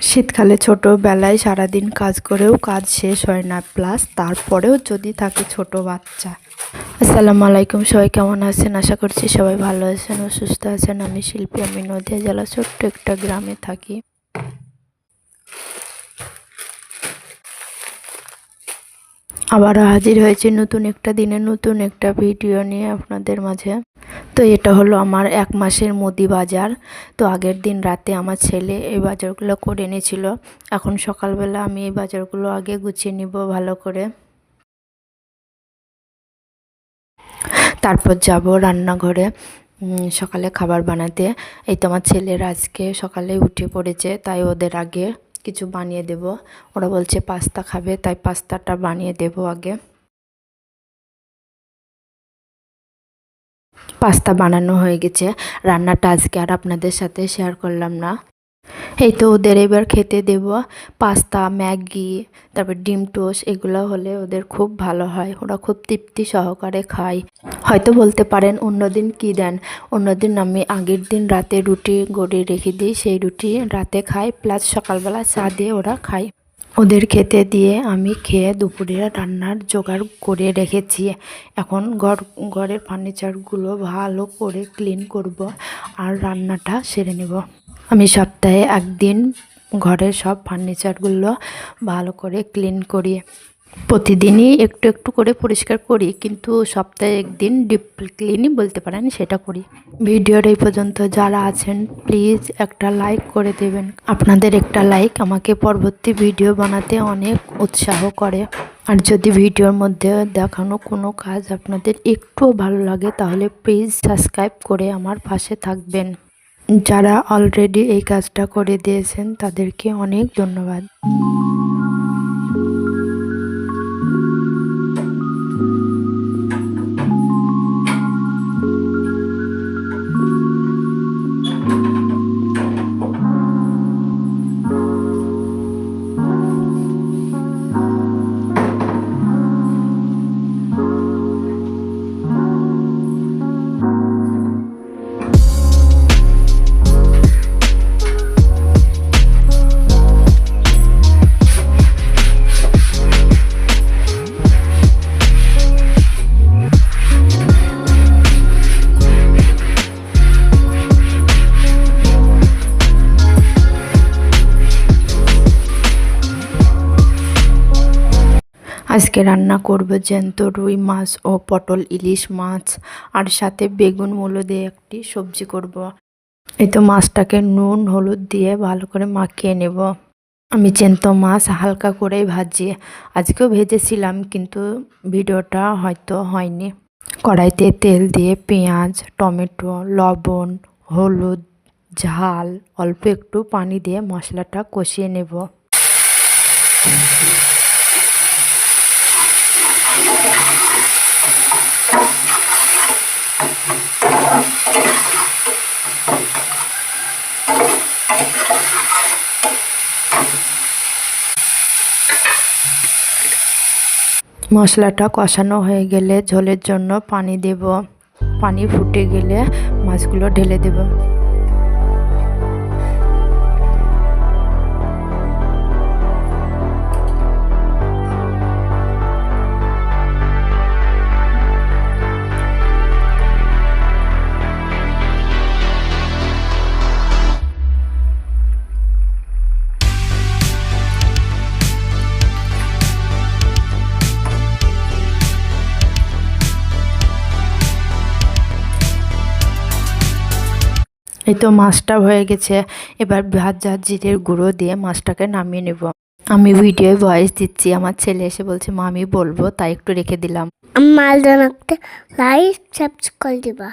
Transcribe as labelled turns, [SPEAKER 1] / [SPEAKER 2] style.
[SPEAKER 1] শীতকালে ছোটোবেলায় সারাদিন কাজ করেও কাজ শেষ হয় না, প্লাস তারপরেও যদি থাকে ছোট বাচ্চা। আসসালামু আলাইকুম, সবাই কেমন আছেন? আশা করছি সবাই ভালো আছেন ও সুস্থ আছেন। আমি শিল্পী, আমি নদিয়া জেলা ছোট্ট একটা গ্রামে থাকি। আবারও হাজির হয়েছে নতুন একটা দিনে, নতুন একটা ভিডিও নিয়ে আপনাদের মাঝে। তো এটা হলো আমার এক মাসের মুদি বাজার। তো আগের দিন রাতে আমার ছেলে এই বাজারগুলো করে এনেছিল। এখন সকালবেলা আমি এই বাজারগুলো আগে গুছিয়ে নিব ভালো করে। তারপর যাব রান্নাঘরে সকালে খাবার বানাতে। এই তো আমার ছেলের আজকে সকালে উঠে পড়েছে, তাই ওদের আগে কিছু বানিয়ে দেব। ওরা বলছে পাস্তা খাবে, তাই পাস্তাটা বানিয়ে দেব আগে। পাস্তা বানানো হয়ে গেছে। রান্নাটা আজকে আর আপনাদের সাথে শেয়ার করলাম না। এই তো ওদের এবার খেতে দেব। পাস্তা, ম্যাগি, তারপর ডিম টোস্ট, এগুলো হলে ওদের খুব ভালো হয়। ওরা খুব তৃপ্তি সহকারে খায়। হয়তো বলতে পারেন, অন্যদিন কি দেন? অন্যদিন আমি আগের দিন রাতে রুটি গড়ে রেখে দিই, সেই রুটি রাতে খাই, প্লাস সকালবেলা চা দিয়ে ওরা খায়। ওদের খেতে দিয়ে আমি খেয়ে দুপুরে রান্নার জোগাড় করে রেখেছি। এখন ঘর, ঘরের ফার্নিচারগুলো ভালো করে ক্লিন করব আর রান্নাটা সেরে নেব। আমি সপ্তাহে একদিন ঘরের সব ফার্নিচারগুলো ভালো করে ক্লিন করি। প্রতিদিনই একটু একটু করে পরিষ্কার করি, কিন্তু সপ্তাহে একদিন ডিপ ক্লিনই বলতে পারেন সেটা করি। ভিডিওর এই পর্যন্ত, যারা আছেন, প্লিজ একটা লাইক করে দেবেন। আপনাদের একটা লাইক আমাকে পরবর্তী ভিডিও বানাতে অনেক উৎসাহ করে। আর যদি ভিডিওর মধ্যে দেখানো কোনো কাজ আপনাদের একটুও ভালো লাগে, তাহলে প্লিজ সাবস্ক্রাইব করে আমার পাশে থাকবেন। যারা অলরেডি এই কাজটা করে দিয়েছেন, তাদেরকে অনেক ধন্যবাদ। আজকে রান্না করব জ্যান্ত রুই মাছ ও পটল ইলিশ মাছ। আর সাথে বেগুন মূলো দিয়ে একটি সবজি করব। এই তো মাছটাকে নুন, হলুদ দিয়ে ভালো করে মাখিয়ে নেব। আমি জ্যান্ত মাছ হালকা করেই ভাজি। আজকেও ভেজেছিলাম, কিন্তু ভিডিওটা হয়তো হয়নি। কড়াইতে তেল দিয়ে পেঁয়াজ, টমেটো, লবণ, হলুদ, ঝাল, অল্প একটু পানি দিয়ে মশলাটা কষিয়ে নেব। মশলাটা কষানো হয়ে গেলে ঝোলের জন্য পানি দেব। পানি ফুটে গেলে মাছগুলো ঢেলে দেব। এই তো মাছটা হয়ে গেছে। এবার ভাজা জিরের গুঁড়ো দিয়ে মাছটাকে নামিয়ে নেব। আমি ভিডিও ভয়েস দিচ্ছি। আমার ছেলে এসে বলছে, মা, আমি বলব। তাই একটু রেখে দিলাম।
[SPEAKER 2] মালদানাতে লাইক সাবস্ক্রাইব দিবা।